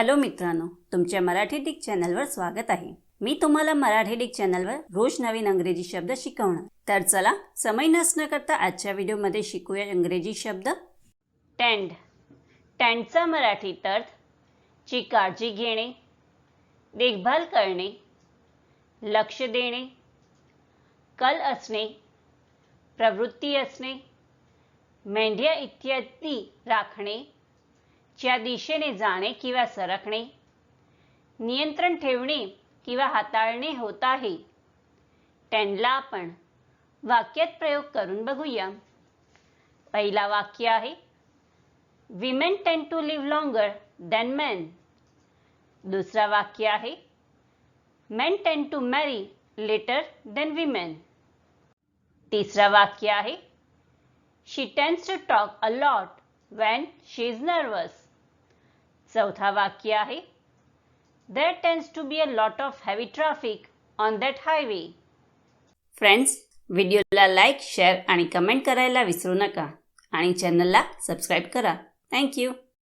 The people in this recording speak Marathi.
हॅलो मित्रांनो तुमच्या मराठी डिक चॅनलवर स्वागत आहे. मी तुम्हाला मराठी डिक चॅनलवर रोज नवीन अंग्रेजी शब्द शिकवणार. तर चला समय नसणं करता आजच्या व्हिडिओमध्ये शिकूया इंग्रजी शब्द. टँड टँडचा मराठी अर्थ ची काळजी घेणे देखभाल करणे लक्ष देणे कल असणे प्रवृत्ती असणे मेंढ्या इत्यादी राखणे च्या दिशेने जाणे किंवा सरकणे नियंत्रण ठेवणे किंवा हाताळणे होत आहे टेनला आपण वाक्यात प्रयोग करून बघूया. पहिला वाक्य आहे women tend to live longer than men दुसरा वाक्य आहे men tend to marry later than women तिसरा वाक्य आहे she tends to talk a lot when she is nervous चौथा वाक्य आहे. There tends to be a lot of heavy traffic on that highway friends व्हिडिओला लाईक शेअर आणि कमेंट करायला विसरू नका. आणि चॅनलला सबस्क्राईब करा. थँक्यू